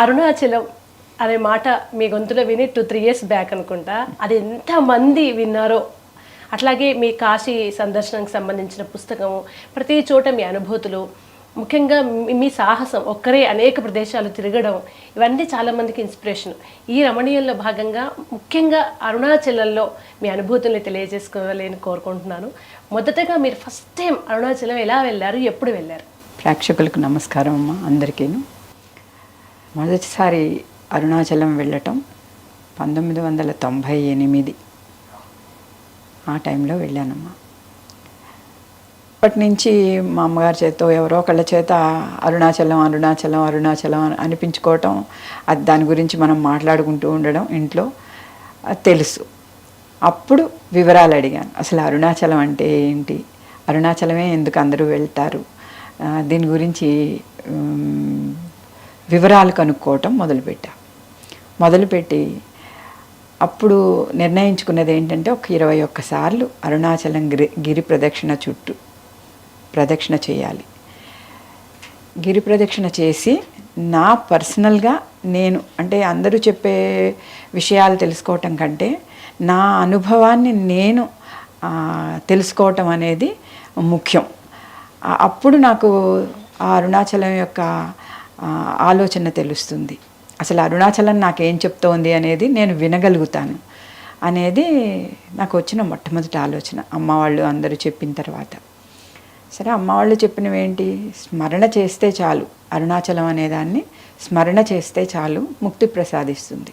అరుణాచలం అనే మాట మీ గొంతులో విని టూ త్రీ ఇయర్స్ బ్యాక్ అనుకుంటా. అది ఎంతమంది విన్నారో. అట్లాగే మీ కాశీ సందర్శనకు సంబంధించిన పుస్తకము ప్రతి చోట మీ అనుభూతులు ముఖ్యంగా మీ- మీ సాహసం ఒక్కరే అనేక ప్రదేశాలు తిరగడం ఇవన్నీ చాలామందికి ఇన్స్పిరేషన్ ఈ రమణీయంలో భాగంగా ముఖ్యంగా అరుణాచలంలో మీ అనుభూతుల్ని తెలియజేసుకోవాలని కోరుకుంటున్నాను. మొదటగా మీరు ఫస్ట్ టైం అరుణాచలం ఎలా వెళ్ళారు? ఎప్పుడు వెళ్ళారు? ప్రేక్షకులకు నమస్కారం అమ్మ అందరికీను. మొదటిసారి అరుణాచలం వెళ్ళటం పంతొమ్మిది వందల తొంభై ఎనిమిది. ఆ టైంలో వెళ్ళానమ్మా. అప్పటి నుంచి మా అమ్మగారి చేత ఎవరో ఒకళ్ళ చేత అరుణాచలం అరుణాచలం అరుణాచలం అనిపించుకోవటం అది దాని గురించి మనం మాట్లాడుకుంటూ ఉండడం ఇంట్లో తెలుసు. అప్పుడు వివరాలు అడిగాను. అసలు అరుణాచలం అంటే ఏంటి? అరుణాచలమే ఎందుకు అందరూ వెళ్తారు? దీని గురించి వివరాలు కనుక్కోవటం మొదలుపెట్టా. మొదలుపెట్టి అప్పుడు నిర్ణయించుకున్నది ఏంటంటే ఒక ఇరవై ఒక్కసార్లు అరుణాచలం గిరి గిరి ప్రదక్షిణ చుట్టూ ప్రదక్షిణ చేయాలి. గిరి ప్రదక్షిణ చేసి నా పర్సనల్గా నేను అంటే అందరూ చెప్పే విషయాలు తెలుసుకోవటం కంటే నా అనుభవాన్ని నేను తెలుసుకోవటం అనేది ముఖ్యం. అప్పుడు నాకు ఆ అరుణాచలం యొక్క ఆలోచన తెలుస్తుంది. అసలు అరుణాచలం నాకేం చెప్తోంది అనేది నేను వినగలుగుతాను అనేది నాకు వచ్చిన మొట్టమొదటి ఆలోచన అమ్మ వాళ్ళు అందరూ చెప్పిన తర్వాత. సరే అమ్మ వాళ్ళు చెప్పినవి ఏంటి? స్మరణ చేస్తే చాలు. అరుణాచలం అనేదాన్ని స్మరణ చేస్తే చాలు ముక్తి ప్రసాదిస్తుంది.